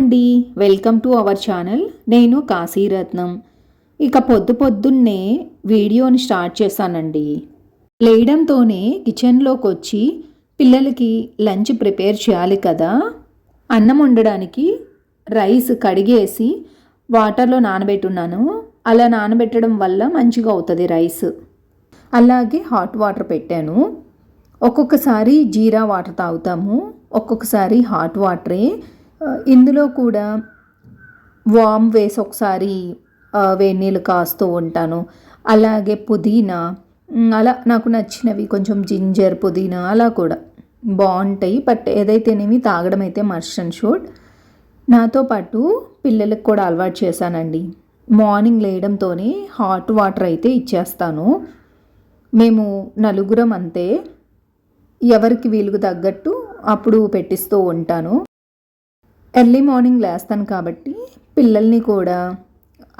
అండి. Welcome to our channel. నేను కాశీరత్నం. ఇక పొద్దు పొద్దున్నే వీడియోని స్టార్ట్ చేశానండి. లేయడంతోనే కిచెన్లోకి వచ్చి పిల్లలకి లంచ్ ప్రిపేర్ చేయాలి కదా? అన్నం వండడానికి రైస్ కడిగేసి వాటర్లో నానబెట్టున్నాను. అలా నానబెట్టడం వల్ల మంచిగా అవుతుంది రైస్. అలాగే హాట్ వాటర్ పెట్టాను. ఒక్కొక్కసారి జీరా వాటర్ తాగుతాము. ఒక్కొక్కసారి హాట్ వాటరే. ఇందులో కూడా వామ్ వేసి ఒకసారి వేడినీళ్ళు వేడి నీళ్ళు కాస్తూ ఉంటాను. అలాగే పుదీనా అలా నాకు నచ్చినవి కొంచెం జింజర్ పుదీనా అలా కూడా బాగుంటాయి. బట్ ఏదైతేనేమి తాగడం అయితే మర్షన్ అండ్ నాతో పాటు పిల్లలకు కూడా అలవాటు చేశానండి. మార్నింగ్ లేయడంతోనే హాట్ వాటర్ అయితే ఇచ్చేస్తాను. మేము నలుగురం అంతే. ఎవరికి వీలుకు తగ్గట్టు అప్పుడు పెట్టిస్తూ ఉంటాను. ఎర్లీ మార్నింగ్ లేస్తాను కాబట్టి పిల్లల్ని కూడా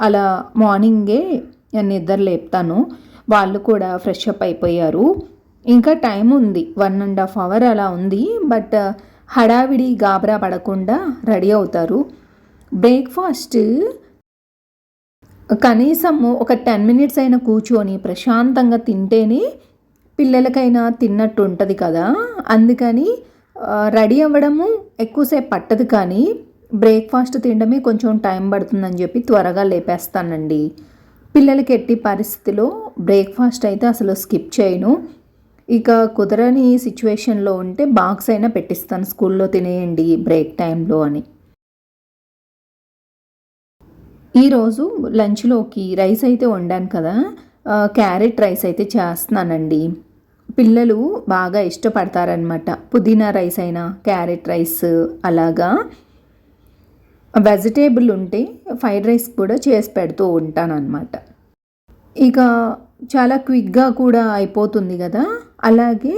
అలా మార్నింగే నిద్ర లేపుతాను. వాళ్ళు కూడా ఫ్రెష్ అప్ అయిపోయారు. ఇంకా టైం ఉంది. వన్ అండ్ హాఫ్ అవర్ అలా ఉంది. బట్ హడావిడి గాబరా పడకుండా రెడీ అవుతారు. బ్రేక్ఫాస్ట్ కనీసము ఒక టెన్ మినిట్స్ అయినా కూర్చొని ప్రశాంతంగా తింటేనే పిల్లలకైనా తిన్నట్టు ఉంటుంది కదా. అందుకని రెడీ అవ్వడము ఎక్కువసేపు పట్టదు కానీ బ్రేక్ఫాస్ట్ తినడమే కొంచెం టైం పడుతుందని చెప్పి త్వరగా లేపేస్తానండి. పిల్లలకి ఎట్టి పరిస్థితిలో బ్రేక్ఫాస్ట్ అయితే అసలు స్కిప్ చేయను. ఇక కుదరని సిచ్యువేషన్లో ఉంటే బాక్స్ అయినా పెట్టిస్తాను స్కూల్లో తినేయండి బ్రేక్ టైంలో అని. ఈరోజు లంచ్లోకి రైస్ అయితే వండాను కదా. క్యారెట్ రైస్ అయితే చేస్తున్నానండి. పిల్లలు బాగా ఇష్టపడతారనమాట పుదీనా రైస్ అయినా క్యారెట్ రైస్ అలాగా. వెజిటేబుల్ ఉంటే ఫ్రైడ్ రైస్ కూడా చేసి పెడుతూ ఉంటానన్నమాట. ఇక చాలా క్విక్గా కూడా అయిపోతుంది కదా. అలాగే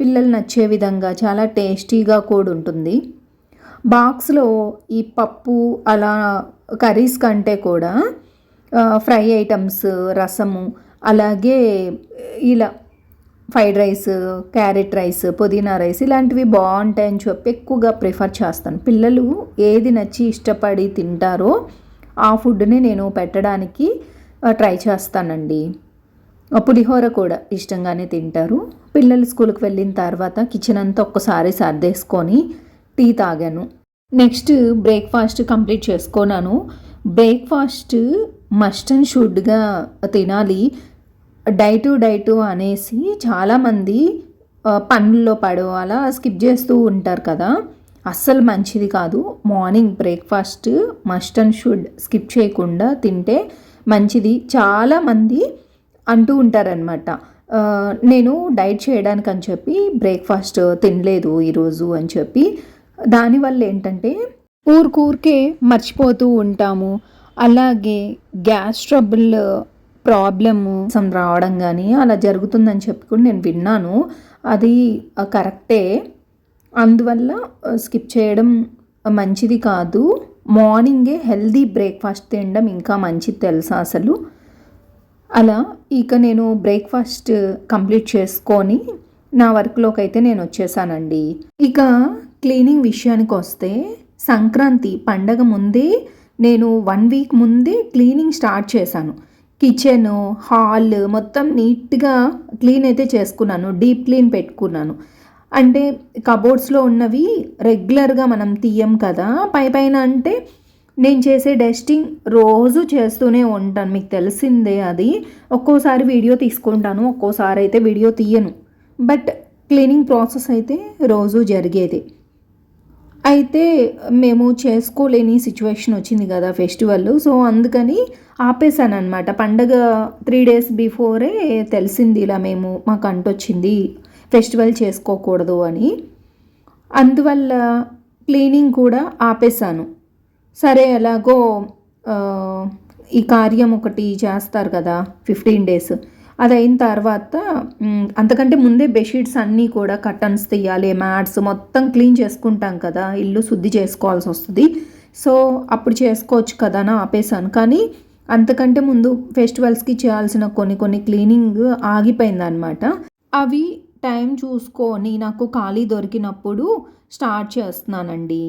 పిల్లలు నచ్చే విధంగా చాలా టేస్టీగా కూడా ఉంటుంది. బాక్స్లో ఈ పప్పు అలా కర్రీస్ కంటే కూడా ఫ్రై ఐటమ్స్ రసము అలాగే ఇలా ఫ్రైడ్ రైస్ క్యారెట్ రైస్ పుదీనా రైస్ ఇలాంటివి బాగుంటాయని చెప్పి ఎక్కువగా ప్రిఫర్ చేస్తాను. పిల్లలు ఏది నచ్చి ఇష్టపడి తింటారో ఆ ఫుడ్ని నేను పెట్టడానికి ట్రై చేస్తానండి. పులిహోర కూడా ఇష్టంగానే తింటారు. పిల్లలు స్కూల్కి వెళ్ళిన తర్వాత కిచెన్ అంతా ఒక్కసారి సర్దేసుకొని టీ తాగాను. నెక్స్ట్ బ్రేక్ఫాస్ట్ కంప్లీట్ చేసుకున్నాను. బ్రేక్ఫాస్ట్ మస్ట్ అండ్ షుడ్గా తినాలి. డైటు డైటు అనేసి చాలామంది పనుల్లో పడో అలా స్కిప్ చేస్తూ ఉంటారు కదా. అస్సలు మంచిది కాదు. Morning breakfast must and should skip చేయకుండా తింటే మంచిది. చాలామంది అంటూ ఉంటారనమాట నేను డైట్ చేయడానికి అని చెప్పి బ్రేక్ఫాస్ట్ తినలేదు ఈరోజు అని చెప్పి. దానివల్ల ఏంటంటే ఊరికూరికే మర్చిపోతూ ఉంటాము. అలాగే గ్యాస్ ట్రబుల్ ప్రాబ్లము సం రావడం కానీ అలా జరుగుతుందని చెప్పి కూడా నేను విన్నాను. అది కరెక్టే. అందువల్ల స్కిప్ చేయడం మంచిది కాదు. మార్నింగే హెల్దీ బ్రేక్ఫాస్ట్ తినడం ఇంకా మంచిది తెలుసా అసలు. అలా ఇక నేను బ్రేక్ఫాస్ట్ కంప్లీట్ చేసుకొని నా వర్క్లోకి అయితే నేను వచ్చేసానండి. ఇక క్లీనింగ్ విషయానికి వస్తే సంక్రాంతి పండగ ముందే నేను వన్ వీక్ ముందే క్లీనింగ్ స్టార్ట్ చేశాను. కిచెన్ హాల్ మొత్తం నీట్గా క్లీన్ అయితే చేసుకున్నాను డీప్ క్లీన్ పెట్టుకున్నాను. అంటే కబోర్డ్స్లో ఉన్నవి రెగ్యులర్గా మనం తీయం కదా పై పైన అంటే నేను చేసే డస్టింగ్ రోజు చేస్తూనే ఉంటాను. మీకు తెలిసిందే అది. ఒక్కోసారి వీడియో తీసుకుంటాను ఒక్కోసారి అయితే వీడియో తీయను. బట్ క్లీనింగ్ ప్రాసెస్ అయితే రోజు జరిగేది. అయితే మేము చేసుకోలేని సిచ్యువేషన్ వచ్చింది కదా ఫెస్టివల్ సో అందుకని ఆపేసాను అనమాట పండగ త్రీ డేస్ బిఫోరే తెలిసింది ఇలా మేము మాకు అంటొచ్చింది ఫెస్టివల్ చేసుకోకూడదు అని. అందువల్ల క్లీనింగ్ కూడా ఆపేసాను సరే ఎలాగో ఈ కార్యం ఒకటి చేస్తారు కదా ఫిఫ్టీన్ డేస్ అది అయిన తర్వాత అంతకంటే ముందే బెడ్షీట్స్ అన్నీ కూడా కర్టన్స్ తీయాలి మ్యాట్స్ మొత్తం క్లీన్ చేసుకుంటాం కదా ఇల్లు శుద్ధి చేసుకోవాల్సి వస్తుంది. సో అప్పుడు చేసుకోవచ్చు కదా అని ఆపేసాను కానీ అంతకంటే ముందు ఫెస్టివల్స్కి చేయాల్సిన కొన్ని కొన్ని క్లీనింగ్ ఆగిపోయిందనమాట అవి టైం చూసుకొని నాకు ఖాళీ దొరికినప్పుడు స్టార్ట్ చేస్తున్నానండి.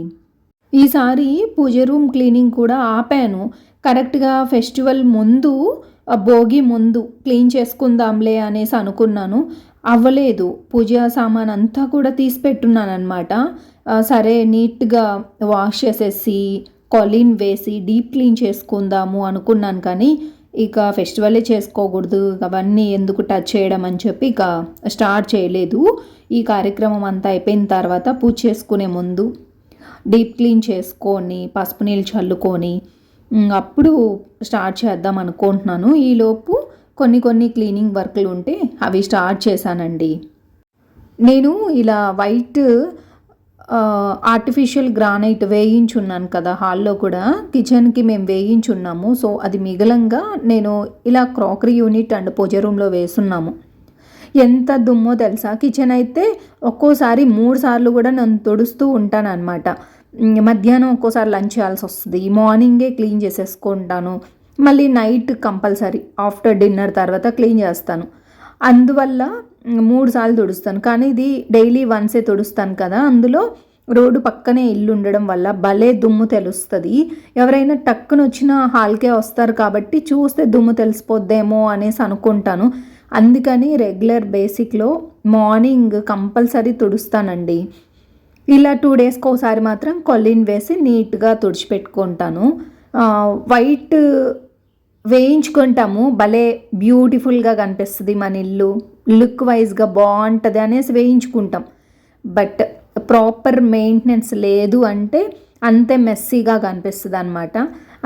ఈసారి పూజ రూమ్ క్లీనింగ్ కూడా ఆపాను. కరెక్ట్గా ఫెస్టివల్ ముందు భోగి ముందు క్లీన్ చేసుకుందాంలే అనేసి అనుకున్నాను. అవ్వలేదు. పూజా సామాన్ అంతా కూడా తీసి పెట్టున్నానమాట అనమాట సరే నీట్గా వాష్ చేసేసి కొలిన్ వేసి డీప్ క్లీన్ చేసుకుందాము అనుకున్నాను కానీ ఇక ఫెస్టివలే చేసుకోకూడదు. అవన్నీ ఎందుకు టచ్ చేయడం అని చెప్పి ఇక స్టార్ట్ చేయలేదు. ఈ కార్యక్రమం అంతా అయిపోయిన తర్వాత పూజ చేసుకునే ముందు డీప్ క్లీన్ చేసుకొని పసుపు నీళ్ళు చల్లుకొని అప్పుడు స్టార్ట్ చేద్దాం అనుకుంటున్నాను. ఈలోపు కొన్ని కొన్ని క్లీనింగ్ వర్క్లు ఉంటే అవి స్టార్ట్ చేశానండి. నేను ఇలా వైట్ ఆర్టిఫిషియల్ గ్రానైట్ వేయించున్నాను కదా హాల్లో కూడా. కిచెన్కి మేము వేయించున్నాము. సో అది మిగలంగా నేను ఇలా క్రాకరీ యూనిట్ అండ్ పూజ రూమ్లో వేస్తున్నాము. ఎంత దుమ్మో తెలుసా? కిచెన్ అయితే ఒక్కోసారి మూడు సార్లు కూడా నన్ను తుడుస్తూ ఉంటాను అనమాట మధ్యాహ్నం ఒక్కోసారి లంచ్ చేయాల్సి వస్తుంది. మార్నింగే క్లీన్ చేసేసుకుంటాను. మళ్ళీ నైట్ కంపల్సరీ ఆఫ్టర్ డిన్నర్ తర్వాత క్లీన్ చేస్తాను. అందువల్ల మూడు సార్లు తుడుస్తాను. కానీ ఇది డైలీ వన్సే తుడుస్తాను కదా. అందులో రోడ్డు పక్కనే ఇల్లు ఉండడం వల్ల భలే దుమ్ము తెలుస్తుంది. ఎవరైనా టక్కున వచ్చిన హాల్కే వస్తారు కాబట్టి చూస్తే దుమ్ము తెలిసిపోద్దేమో అనేసి అనుకుంటాను. అందుకని రెగ్యులర్ బేసిక్లో మార్నింగ్ కంపల్సరీ తుడుస్తానండి. ఇలా టూ డేస్కి ఒకసారి మాత్రం కొల్లిన్ వేసి నీట్గా తుడిచిపెట్టుకుంటాను. వైట్ వేయించుకుంటాము. భలే బ్యూటిఫుల్గా కనిపిస్తుంది మన ఇల్లు. లుక్ వైజ్గా బాగుంటుంది అనేసి వేయించుకుంటాం. బట్ ప్రాపర్ మెయింటెనెన్స్ లేదు అంటే అంతే మెస్సీగా కనిపిస్తుంది అనమాట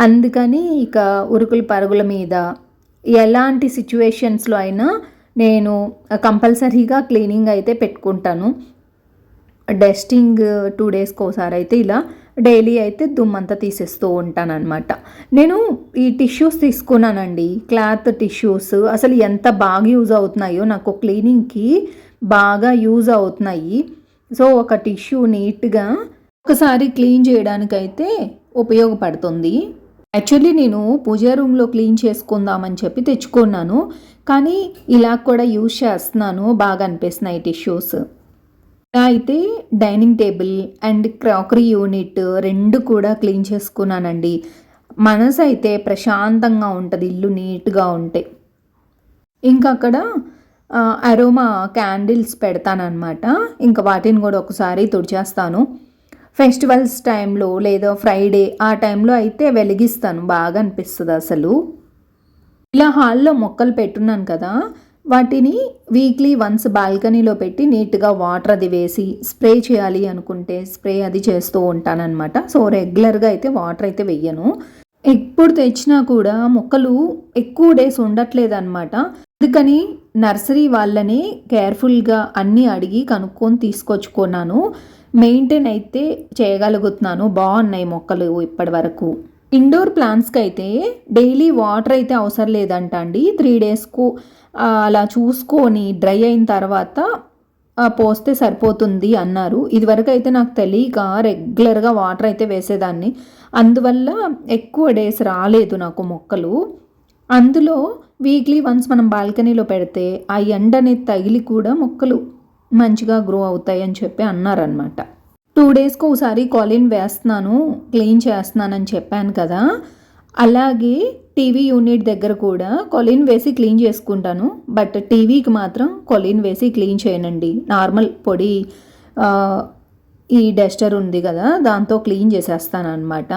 అందుకని ఇక ఉరుకుల పరుగుల మీద ఎలాంటి సిచ్యువేషన్స్లో అయినా నేను కంపల్సరీగా క్లీనింగ్ అయితే పెట్టుకుంటాను. డస్టింగ్ టూ డేస్కి ఒకసారి అయితే ఇలా డైలీ అయితే దుమ్మంతా తీసేస్తూ ఉంటానన్నమాట. నేను ఈ టిష్యూస్ తీసుకున్నానండి. క్లాత్ టిష్యూస్ అసలు ఎంత బాగా యూజ్ అవుతున్నాయో నాకు క్లీనింగ్కి బాగా యూజ్ అవుతున్నాయి. సో ఒక టిష్యూ నీట్గా ఒకసారి క్లీన్ చేయడానికైతే ఉపయోగపడుతుంది. యాక్చువల్లీ నేను పూజా రూమ్లో క్లీన్ చేసుకుందామని చెప్పి తెచ్చుకున్నాను. కానీ ఇలా కూడా యూజ్ చేస్తున్నాను. బాగా అనిపిస్తున్నాయి టిష్యూస్. అయితే dining table and crockery unit రెండు కూడా క్లీన్ చేసుకున్నానండి. మనసు అయితే ప్రశాంతంగా ఉంటుంది ఇల్లు నీట్గా ఉంటే. ఇంకా అక్కడ అరోమా క్యాండిల్స్ పెడతానమాట ఇంకా వాటిని కూడా ఒకసారి తుడిచేస్తాను. ఫెస్టివల్స్ టైంలో లేదా ఫ్రైడే ఆ టైంలో అయితే వెలిగిస్తాను బాగా అనిపిస్తుంది అసలు. ఇలా హాల్లో మొక్కలు పెట్టున్నాను కదా వాటిని వీక్లీ వన్స్ బాల్కనీలో పెట్టి నీట్గా వాటర్ అది వేసి స్ప్రే చేయాలి అనుకుంటే స్ప్రే అది చేస్తూ ఉంటానన్నమాట. సో రెగ్యులర్గా అయితే వాటర్ అయితే వెయ్యను ఎప్పుడు తెచ్చినా కూడా మొక్కలు ఎక్కువ డేస్ ఉండట్లేదు అనమాట అందుకని నర్సరీ వాళ్ళని కేర్ఫుల్గా అన్నీ అడిగి కనుక్కొని తీసుకొచ్చుకున్నాను. మెయింటైన్ అయితే చేయగలుగుతున్నాను. బాగున్నాయి మొక్కలు ఇప్పటి వరకు. ఇండోర్ ప్లాంట్స్కి అయితే డైలీ వాటర్ అయితే అవసరం లేదంట అండి. త్రీ డేస్కు అలా చూసుకొని డ్రై అయిన తర్వాత పోస్తే సరిపోతుంది అన్నారు. ఇదివరకు అయితే నాకు తెలియక రెగ్యులర్గా వాటర్ అయితే వేసేదాన్ని. అందువల్ల ఎక్కువ డేస్ రాలేదు నాకు మొక్కలు. అందులో వీక్లీ వన్స్ మనం బాల్కనీలో పెడితే ఆ ఎండ అనేది తగిలి కూడా మొక్కలు మంచిగా గ్రో అవుతాయి అని చెప్పి అన్నారనమాట టూ డేస్కి ఒకసారి కాలిన్ వేస్తున్నాను క్లీన్ చేస్తున్నానని చెప్పాను కదా. అలాగే టీవీ యూనిట్ దగ్గర కూడా కొలిన్ వేసి క్లీన్ చేసుకుంటాను. బట్ టీవీకి మాత్రం కొలిన్ వేసి క్లీన్ చేయనండి. నార్మల్ పొడి ఈ డస్టర్ ఉంది కదా దాంతో క్లీన్ చేసేస్తాను అనమాట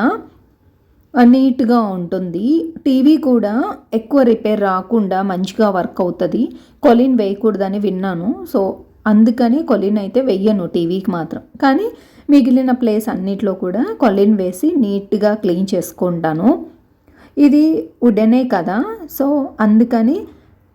నీట్గా ఉంటుంది. టీవీ కూడా ఎక్కువ రిపేర్ రాకుండా మంచిగా వర్క్ అవుతుంది. కొలిన్ వేయకూడదని విన్నాను. సో అందుకని కొలిన్ అయితే వెయ్యను టీవీకి మాత్రం. కానీ మిగిలిన ప్లేస్ అన్నిట్లో కూడా కొలిన్ వేసి నీట్గా క్లీన్ చేసుకుంటాను. ఇది వుడెనే కదా సో అందుకని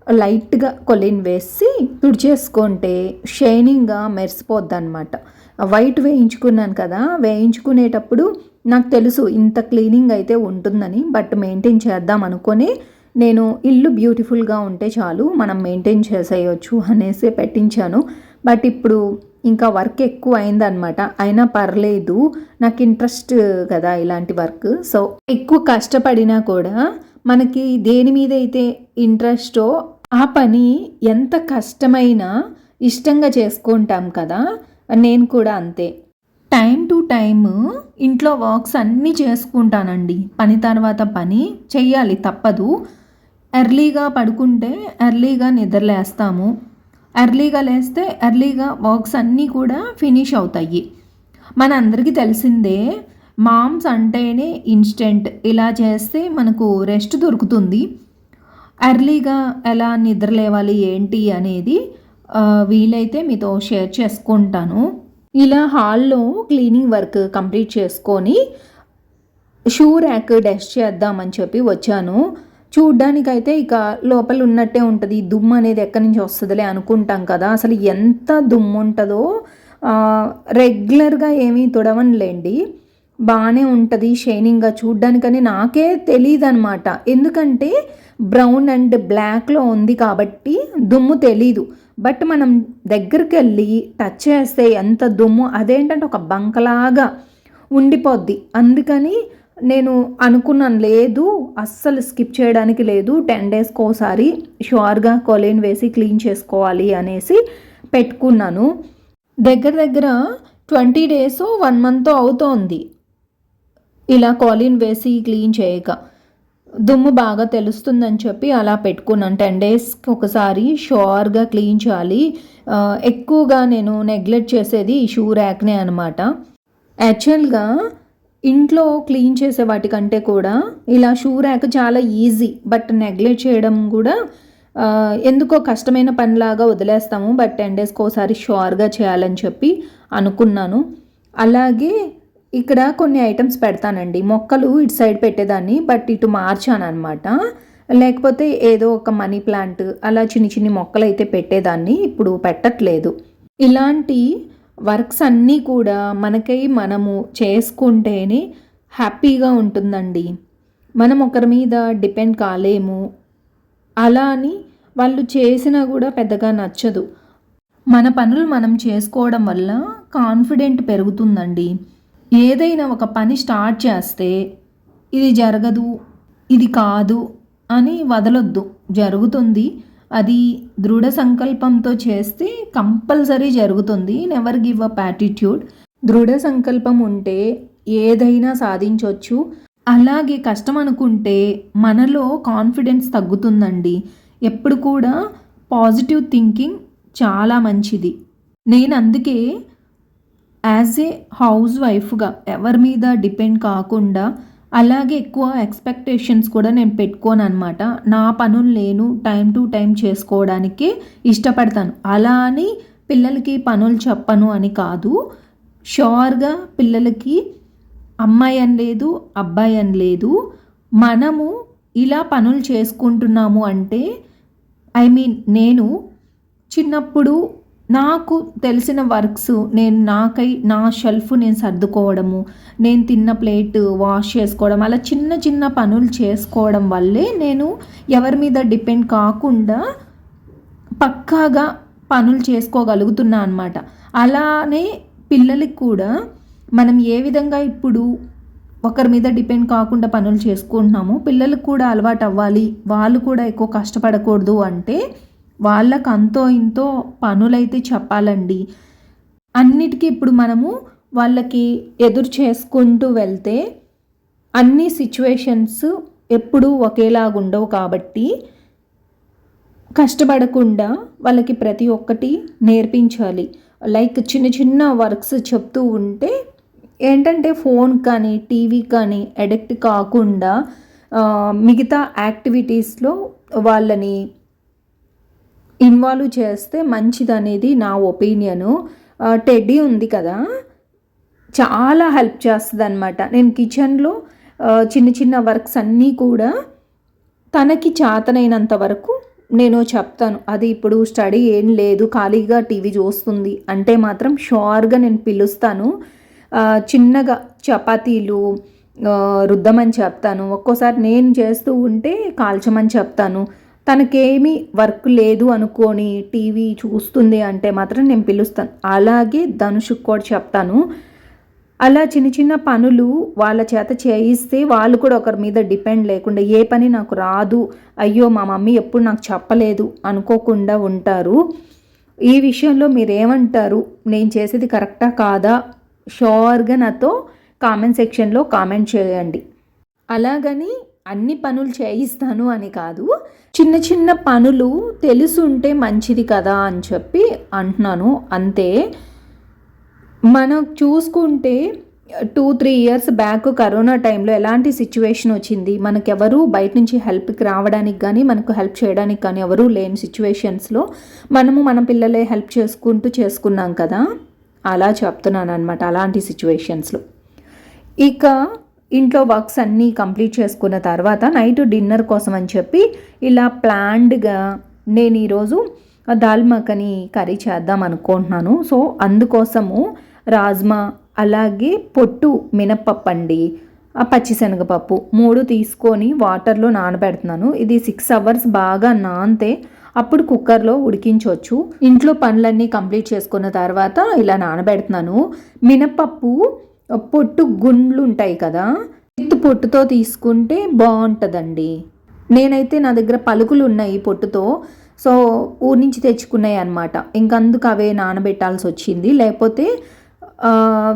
లైట్గా కొలిన్ వేసి తుడిచేసుకుంటే షైనింగ్గా మెరిసిపోద్ది అనమాట వైట్ వేయించుకున్నాను కదా వేయించుకునేటప్పుడు నాకు తెలుసు ఇంత క్లీనింగ్ అయితే ఉంటుందని బట్ మెయింటైన్ చేద్దాం అనుకొని నేను ఇల్లు బ్యూటిఫుల్గా ఉంటే చాలు మనం మెయింటైన్ చేసేయచ్చు అనేసి పెట్టించాను. బట్ ఇప్పుడు ఇంకా వర్క్ ఎక్కువ అయిందనమాట అయినా పర్లేదు నాకు ఇంట్రెస్ట్ కదా ఇలాంటి వర్క్. సో ఎక్కువ కష్టపడినా కూడా మనకి దేని మీద అయితే ఇంట్రెస్టో ఆ పని ఎంత కష్టమైనా ఇష్టంగా చేసుకుంటాం కదా నేను కూడా అంతే. టైం టు టైమ్ ఇంట్లో వర్క్స్ అన్నీ చేసుకుంటానండి. పని తర్వాత పని చెయ్యాలి తప్పదు. ఎర్లీగా పడుకుంటే ఎర్లీగా నిద్రలేస్తాము. ఎర్లీగా లేస్తే ఎర్లీగా వర్క్స్ అన్నీ కూడా ఫినిష్ అవుతాయి. మన అందరికీ తెలిసిందే మామ్స్ అంటేనే ఇన్స్టెంట్. ఇలా చేస్తే మనకు రెస్ట్ దొరుకుతుంది. ఎర్లీగా ఎలా నిద్ర లేవాలి ఏంటి అనేది వీలైతే మీతో షేర్ చేసుకుంటాను. ఇలా హాల్లో క్లీనింగ్ వర్క్ కంప్లీట్ చేసుకొని షూ ర్యాక్ డస్ట్ చేద్దామని చెప్పి వచ్చాను. చూడ్డానికైతే ఇక లోపల ఉన్నట్టే ఉంటుంది దుమ్ము అనేది ఎక్కడి నుంచి వస్తుందిలే అనుకుంటాం కదా. అసలు ఎంత దుమ్ము ఉంటుందో రెగ్యులర్గా ఏమీ తుడవనులేండి. బాగానే ఉంటుంది షైనింగ్గా చూడ్డానికని నాకే తెలియదు అనమాట ఎందుకంటే బ్రౌన్ అండ్ బ్లాక్లో ఉంది కాబట్టి దుమ్ము తెలీదు. బట్ మనం దగ్గరికి వెళ్ళి టచ్ చేస్తే ఎంత దుమ్ము అదేంటంటే ఒక బంకలాగా ఉండిపోద్ది. అందుకని నేను అనుకున్నాను లేదు అస్సలు స్కిప్ చేయడానికి లేదు టెన్ డేస్కి ఒకసారి షూర్గా కొలైన్ వేసి క్లీన్ చేసుకోవాలి అనేసి పెట్టుకున్నాను. దగ్గర దగ్గర ట్వంటీ డేస్ వన్ మంత్ అవుతోంది. ఇలా కాలిన్ వేసి క్లీన్ చేయక. దుమ్ము బాగా తెలుస్తుందని చెప్పి అలా పెట్టుకున్నాను. టెన్ డేస్కి ఒకసారి షోర్గా క్లీన్ చేయాలి. ఎక్కువగా నేను నెగ్లెక్ట్ చేసేది ఈ షూ ర్యాక్నే అనమాట యాక్చువల్గా ఇంట్లో క్లీన్ చేసే వాటికంటే కూడా ఇలా షూ ర్యాక్ చాలా ఈజీ బట్ నెగ్లెక్ట్ చేయడం కూడా ఎందుకో కష్టమైన పనిలాగా వదిలేస్తాము. బట్ టెన్ డేస్కి ఒకసారి షోర్గా చేయాలని చెప్పి అనుకున్నాను. అలాగే ఇక్కడ కొన్ని ఐటమ్స్ పెడతానండి. మొక్కలు ఇటు సైడ్ పెట్టేదాన్ని బట్ ఇటు మార్చాను అనమాట లేకపోతే ఏదో ఒక మనీ ప్లాంట్ అలా చిన్ని చిన్ని మొక్కలు అయితే పెట్టేదాన్ని. ఇప్పుడు పెట్టట్లేదు. ఇలాంటి వర్క్స్ అన్నీ కూడా మనకై మనము చేసుకుంటేనే హ్యాపీగా ఉంటుందండి. మనం ఒకరి మీద డిపెండ్ కాలేము. అలా అని వాళ్ళు చేసినా కూడా పెద్దగా నచ్చదు. మన పనులు మనం చేసుకోవడం వల్ల కాన్ఫిడెంట్ పెరుగుతుందండి. ఏదైనా ఒక పని స్టార్ట్ చేస్తే ఇది జరగదు ఇది కాదు అని వదలొద్దు. జరుగుతుంది. అది దృఢ సంకల్పంతో చేస్తే కంపల్సరీ జరుగుతుంది. నెవర్ గివ్ అప్ యాటిట్యూడ్ దృఢ సంకల్పం ఉంటే ఏదైనా సాధించవచ్చు అలాగే కష్టం అనుకుంటే మనలో కాన్ఫిడెన్స్ తగ్గుతుందండి. ఎప్పుడు కూడా పాజిటివ్ థింకింగ్ చాలా మంచిది. నేను అందుకే యాజ్ ఏ హౌస్ వైఫ్గా ఎవరి మీద డిపెండ్ కాకుండా అలాగే ఎక్కువ ఎక్స్పెక్టేషన్స్ కూడా నేను పెట్టుకోను అనమాట నా పనులు నేను టైం టు టైం చేసుకోవడానికి ఇష్టపడతాను. అలా అని పిల్లలకి పనులు చెప్పను అని కాదు. షోర్గా పిల్లలకి అమ్మాయి అని లేదు అబ్బాయి అని లేదు. మనము ఇలా పనులు చేసుకుంటున్నాము అంటే ఐ మీన్ నేను చిన్నప్పుడు నాకు తెలిసిన వర్క్స్ నేను నాకై నా షెల్ఫ్ నేను సర్దుకోవడము నేను తిన్న ప్లేట్ వాష్ చేసుకోవడం అలా చిన్న చిన్న పనులు చేసుకోవడం వల్లే నేను ఎవరి మీద డిపెండ్ కాకుండా పక్కాగా పనులు చేసుకోగలుగుతున్నా అనమాట అలానే పిల్లలకి కూడా మనం ఏ విధంగా ఇప్పుడు ఒకరి మీద డిపెండ్ కాకుండా పనులు చేసుకుంటున్నాము పిల్లలకు కూడా అలవాటు అవ్వాలి వాళ్ళు కూడా ఎక్కువ కష్టపడకూడదు అంటే వాళ్ళకు అంతో ఇంతో పనులైతే చెప్పాలండి. అన్నిటికీ ఇప్పుడు మనము వాళ్ళకి ఎదురు చేసుకుంటూ వెళ్తే అన్ని సిచ్యువేషన్స్ ఎప్పుడూ ఒకేలాగా ఉండవు కాబట్టి కష్టపడకుండా వాళ్ళకి ప్రతి ఒక్కటి నేర్పించాలి. లైక్ చిన్న చిన్న వర్క్స్ చెప్తూ ఉంటే ఏంటంటే ఫోన్ కానీ టీవీ కానీ అడిక్ట్ కాకుండా మిగతా యాక్టివిటీస్లో వాళ్ళని ఇన్వాల్వ్ చేస్తే మంచిదనేది నా ఒపీనియను. టెడ్డీ ఉంది కదా చాలా హెల్ప్ చేస్తుంది అనమాట నేను కిచెన్లో చిన్న చిన్న వర్క్స్ అన్నీ కూడా తనకి చేతనైనంత వరకు నేను చెప్తాను. అది ఇప్పుడు స్టడీ ఏం లేదు ఖాళీగా టీవీ చూస్తుంది అంటే మాత్రం షోర్గా నేను పిలుస్తాను. చిన్నగా చపాతీలు రుద్దమని చెప్తాను. ఒక్కోసారి నేను చేస్తూ ఉంటే కాల్చమని చెప్తాను. తనకేమీ వర్క్ లేదు అనుకొని టీవీ చూస్తుంది అంటే మాత్రం నేను పిలుస్తాను. అలాగే ధనుషుకు కూడా చెప్తాను. అలా చిన్న చిన్న పనులు వాళ్ళ చేత చేయిస్తే వాళ్ళు కూడా ఒకరి మీద డిపెండ్ లేకుండా ఏ పని నాకు రాదు అయ్యో మా మమ్మీ ఎప్పుడు నాకు చెప్పలేదు అనుకోకుండా ఉంటారు. ఈ విషయంలో మీరేమంటారు? నేను చేసేది కరెక్టా కాదా? షోర్గా నాతో కామెంట్ సెక్షన్లో కామెంట్ చేయండి. అలాగని అన్ని పనులు చేయిస్తాను అని కాదు చిన్న చిన్న పనులు తెలుసుంటే మంచిది కదా అని చెప్పి అంటున్నాను. అంతే. మనం చూసుకుంటే two three years back corona టైంలో ఎలాంటి సిచ్యువేషన్ వచ్చింది? మనకెవరు బయట నుంచి హెల్ప్కి రావడానికి కానీ మనకు హెల్ప్ చేయడానికి కానీ ఎవరూ లేని సిచ్యువేషన్స్లో మనము మన పిల్లలే హెల్ప్ చేసుకుంటూ చేసుకున్నాం కదా? అలా చెప్తున్నాను అనమాట అలాంటి సిచ్యువేషన్స్లో. ఇక ఇంట్లో వర్క్స్ అన్నీ కంప్లీట్ చేసుకున్న తర్వాత నైట్ డిన్నర్ కోసం అని చెప్పి ఇలా ప్లాన్డ్గా నేను ఈరోజు దాల్ మఖని కర్రీ చేద్దాం అనుకుంటున్నాను. సో అందుకోసము రాజ్మా అలాగే పొట్టు మినప్పప్పు అండి ఆ పచ్చిశనగపప్పు మూడు తీసుకొని వాటర్లో నానబెడుతున్నాను. ఇది సిక్స్ అవర్స్ బాగా నానితే అప్పుడు కుక్కర్లో ఉడికించవచ్చు ఇంట్లో పనులన్నీ కంప్లీట్ చేసుకున్న తర్వాత ఇలా నానబెడుతున్నాను. మినప్పప్పు పొట్టు గుండ్లు ఉంటాయి కదా విత్ పొట్టుతో తీసుకుంటే బాగుంటుందండి. నేనైతే నా దగ్గర పలుకులు ఉన్నాయి పొట్టుతో సో ఊరి నుంచి తెచ్చుకున్నాయి అనమాట ఇంకందుకు అవే నానబెట్టాల్సి వచ్చింది. లేకపోతే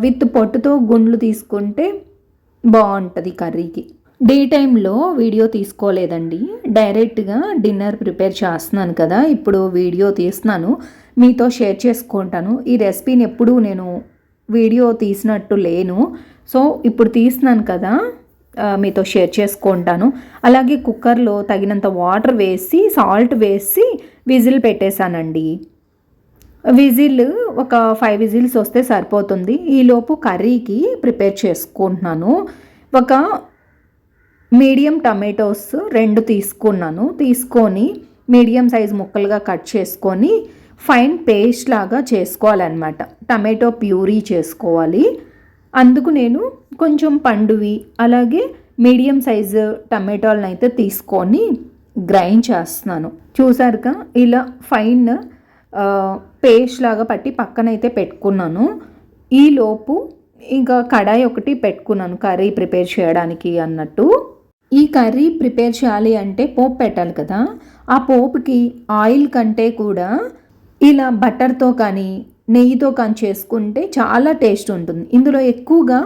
విత్ పొట్టుతో గుండ్లు తీసుకుంటే బాగుంటుంది కర్రీకి. డే టైంలో వీడియో తీసుకోలేదండి. డైరెక్ట్గా డిన్నర్ ప్రిపేర్ చేస్తున్నాను కదా ఇప్పుడు వీడియో తీస్తున్నాను. మీతో షేర్ చేసుకుంటాను. ఈ రెసిపీని ఎప్పుడూ నేను వీడియో తీసినట్టు లేను. సో ఇప్పుడు తీస్తున్నాను కదా మీతో షేర్ చేసుకుంటాను. అలాగే కుక్కర్లో తగినంత వాటర్ వేసి సాల్ట్ వేసి విజిల్ పెట్టేశానండి. విజిల్ ఒక ఫైవ్ విజిల్స్ వస్తే సరిపోతుంది. ఈలోపు కర్రీకి ప్రిపేర్ చేసుకుంటున్నాను. ఒక మీడియం టమాటోస్ రెండు తీసుకున్నాను. తీసుకొని మీడియం సైజ్ ముక్కలుగా కట్ చేసుకొని ఫైన్ పేస్ట్ లాగా చేసుకోవాలన్నమాట. టమాటో ప్యూరీ చేసుకోవాలి. అందుకు నేను కొంచెం పండువి అలాగే మీడియం సైజు టమాటోలను అయితే తీసుకొని గ్రైండ్ చేస్తున్నాను. చూసారుగా ఇలా ఫైన్ పేస్ట్ లాగా పట్టి పక్కనైతే పెట్టుకున్నాను. ఈలోపు ఇంకా కడాయి ఒకటి పెట్టుకున్నాను కర్రీ ప్రిపేర్ చేయడానికి అన్నట్టు. ఈ కర్రీ ప్రిపేర్ చేయాలి అంటే పోపు పెట్టాలి కదా. ఆ పోపుకి ఆయిల్ కంటే కూడా ఇలా బటర్తో కానీ నెయ్యితో కానీ చేసుకుంటే చాలా టేస్ట్ ఉంటుంది. ఇందులో ఎక్కువగా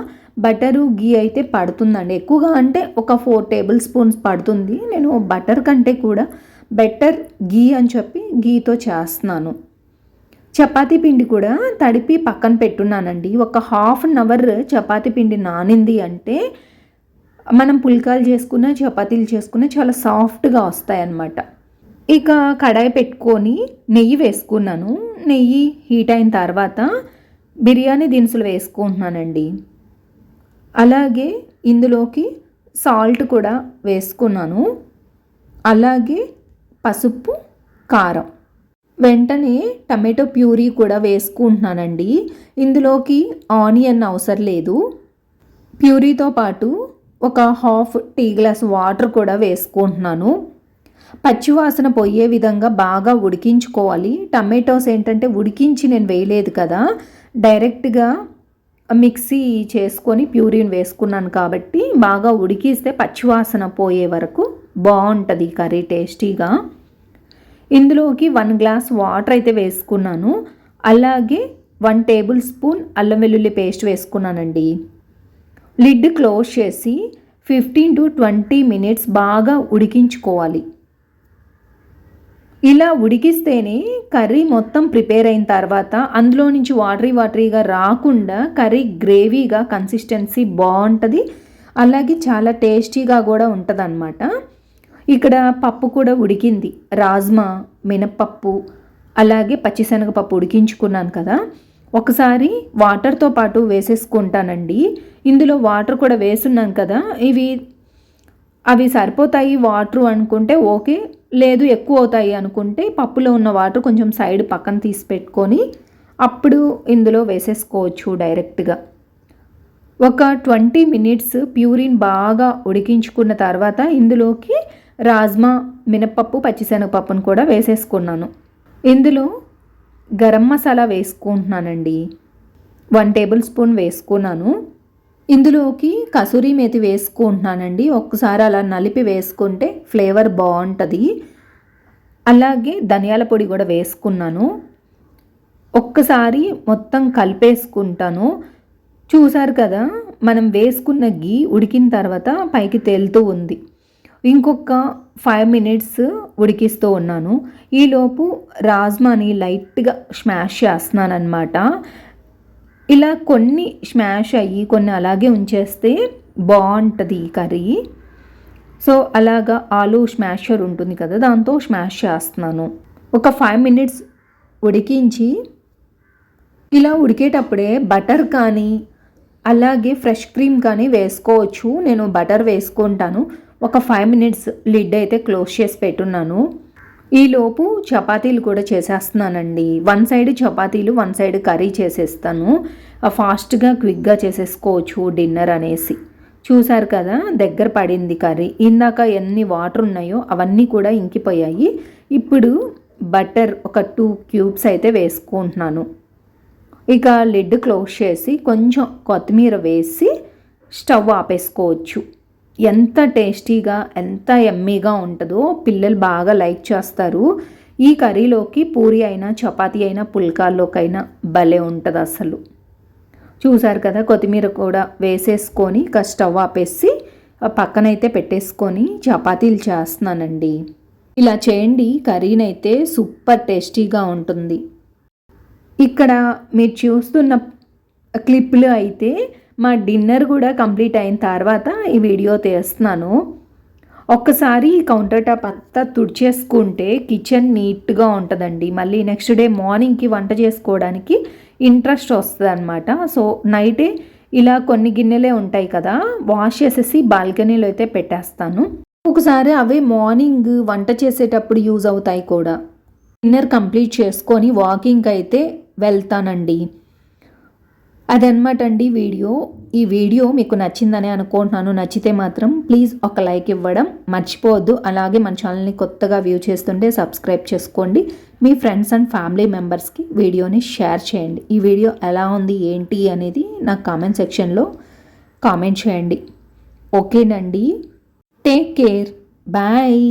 బటరు గీ అయితే పడుతుందండి. ఎక్కువగా అంటే ఒక ఫోర్ టేబుల్ స్పూన్స్ పడుతుంది. నేను బటర్ కంటే కూడా బెటర్ గీ అని చెప్పి గీతో చేస్తున్నాను. చపాతీ పిండి కూడా తడిపి పక్కన పెట్టున్నానండి. ఒక హాఫ్ అన్ అవర్ చపాతీ పిండి నానింది అంటే మనం పుల్కాలు చేసుకున్న చపాతీలు చేసుకున్న చాలా సాఫ్ట్గా వస్తాయన్నమాట. ఇక కడాయి పెట్టుకొని నెయ్యి వేసుకున్నాను. నెయ్యి హీట్ అయిన తర్వాత బిర్యానీ దినుసులు వేసుకుంటున్నానండి. అలాగే ఇందులోకి సాల్ట్ కూడా వేసుకున్నాను. అలాగే పసుపు కారం. వెంటనే టమాటో ప్యూరీ కూడా వేసుకుంటున్నానండి. ఇందులోకి ఆనియన్ అవసరం లేదు. ప్యూరీతో పాటు ఒక హాఫ్ టీ గ్లాస్ వాటర్ కూడా వేసుకుంటున్నాను. పచ్చివాసన పోయే విధంగా బాగా ఉడికించుకోవాలి. టమాటోస్ ఏంటంటే ఉడికించి నేను వేయలేదు కదా. డైరెక్ట్గా మిక్సీ చేసుకొని ప్యూరిన్ వేసుకున్నాను కాబట్టి బాగా ఉడికిస్తే పచ్చివాసన పోయే వరకు బాగుంటుంది కర్రీ టేస్టీగా. ఇందులోకి వన్ గ్లాస్ వాటర్ అయితే వేసుకున్నాను. అలాగే వన్ టేబుల్ స్పూన్ అల్లం వెల్లుల్లి పేస్ట్ వేసుకున్నానండి. లిడ్ క్లోజ్ చేసి ఫిఫ్టీన్ టు ట్వంటీ మినిట్స్ బాగా ఉడికించుకోవాలి. ఇలా ఉడికిస్తేనే కర్రీ మొత్తం ప్రిపేర్ అయిన తర్వాత అందులో నుంచి వాటరీ వాటరీగా రాకుండా కర్రీ గ్రేవీగా కన్సిస్టెన్సీ బాగుంటుంది. అలాగే చాలా టేస్టీగా కూడా ఉంటుంది అన్నమాట ఇక్కడ పప్పు కూడా ఉడికింది. రాజ్మా మినప్పప్పు అలాగే పచ్చిశనగపప్పు ఉడికించుకున్నాను కదా. ఒకసారి వాటర్తో పాటు వేసేసుకుంటానండి. ఇందులో వాటర్ కూడా వేసున్నాను కదా. ఇవి అవి సరిపోతాయి వాటర్ అనుకుంటే ఓకే. లేదు ఎక్కువ అవుతాయి అనుకుంటే పప్పులో ఉన్న వాటర్ కొంచెం సైడ్ పక్కన తీసి పెట్టుకొని అప్పుడు ఇందులో వేసేసుకోవచ్చు డైరెక్ట్గా. ఒక ట్వంటీ మినిట్స్ ప్యూరిన్ బాగా ఉడికించుకున్న తర్వాత ఇందులోకి రాజ్మా మినప్పప్పు పచ్చిశనగపప్పును కూడా వేసేసుకున్నాను. ఇందులో గరం మసాలా వేసుకుంటున్నానండి. వన్ టేబుల్ స్పూన్ వేసుకున్నాను. ఇందులోకి కసూరి మేతి వేసుకుంటున్నానండి. ఒక్కసారి అలా నలిపి వేసుకుంటే ఫ్లేవర్ బాగుంటుంది. అలాగే ధనియాల పొడి కూడా వేసుకున్నాను. ఒక్కసారి మొత్తం కలిపేసుకుంటాను. చూసారు కదా మనం వేసుకున్న గీ ఉడికిన తర్వాత పైకి తేలుతూ ఉంది. ఇంకొక ఫైవ్ మినిట్స్ ఉడికిస్తూ ఉన్నాను. ఈలోపు రాజ్మాని లైట్గా స్మాష్ చేస్తున్నాను అనమాట ఇలా కొన్ని స్మాష్ అయ్యి కొన్ని అలాగే ఉంచేస్తే బాగుంటుంది ఈ కర్రీ. సో అలాగా ఆలు స్మాషర్ ఉంటుంది కదా దాంతో స్మాష్ చేస్తున్నాను. ఒక ఫైవ్ మినిట్స్ ఉడికించి ఇలా ఉడికేటప్పుడే బటర్ కానీ అలాగే ఫ్రెష్ క్రీమ్ కానీ వేసుకోవచ్చు. నేను బటర్ వేసుకుంటాను. ఒక ఫైవ్ మినిట్స్ లిడ్ అయితే క్లోజ్ చేసి పెట్టున్నాను. ఈలోపు చపాతీలు కూడా చేసేస్తున్నానండి. వన్ సైడ్ చపాతీలు వన్ సైడ్ కర్రీ చేసేస్తాను. ఫాస్ట్గా క్విక్గా చేసేసుకోవచ్చు డిన్నర్ అనేసి. చూశారు కదా దగ్గర పడింది కర్రీ. ఇందాక ఎన్ని వాటర్ ఉన్నాయో అవన్నీ కూడా ఇంకిపోయాయి. ఇప్పుడు బటర్ ఒక టూ క్యూబ్స్ అయితే వేసుకుంటున్నాను. ఇక లిడ్ క్లోజ్ చేసి కొంచెం కొత్తిమీర వేసి స్టవ్ ఆపేసుకోవచ్చు. ఎంత టేస్టీగా ఎంత ఎమ్మీగా ఉంటుందో పిల్లలు బాగా లైక్ చేస్తారు. ఈ కర్రీలోకి పూరి అయినా చపాతీ అయినా పుల్కాల్లోకైనా భలే ఉంటుంది అసలు. చూసారు కదా కొత్తిమీర కూడా వేసేసుకొని స్టవ్ ఆపేసి పక్కనైతే పెట్టేసుకొని చపాతీలు చేస్తున్నానండి. ఇలా చేయండి కర్రీనైతే సూపర్ టేస్టీగా ఉంటుంది. ఇక్కడ మీరు చూస్తున్న క్లిప్లు అయితే మా డిన్నర్ కూడా కంప్లీట్ అయిన తర్వాత ఈ వీడియో తీస్తున్నాను. ఒక్కసారి కౌంటర్ టాప్ అంతా తుడిచేసుకుంటే కిచెన్ నీట్గా ఉంటుందండి. మళ్ళీ నెక్స్ట్ డే మార్నింగ్కి వంట చేసుకోవడానికి ఇంట్రెస్ట్ వస్తుంది అనమాట సో నైటే ఇలా కొన్ని గిన్నెలే ఉంటాయి కదా వాష్ చేసేసి బాల్కనీలో అయితే పెట్టేస్తాను. ఒకసారి అవే మార్నింగ్ వంట చేసేటప్పుడు యూజ్ అవుతాయి కూడా. డిన్నర్ కంప్లీట్ చేసుకొని వాకింగ్కి అయితే వెళ్తానండి. అదనమాట అండి వీడియో. ఈ వీడియో మీకు నచ్చిందని అనుకుంటున్నాను. నచ్చితే మాత్రం ప్లీజ్ ఒక లైక్ ఇవ్వడం మర్చిపోవద్దు. అలాగే మన ఛానల్ని కొత్తగా వ్యూ చేస్తుంటే సబ్స్క్రైబ్ చేసుకోండి. మీ ఫ్రెండ్స్ అండ్ ఫ్యామిలీ మెంబర్స్కి వీడియోని షేర్ చేయండి. ఈ వీడియో ఎలా ఉంది ఏంటి అనేది నా కామెంట్ సెక్షన్లో కామెంట్ చేయండి. ఓకేనండి టేక్ కేర్ బాయ్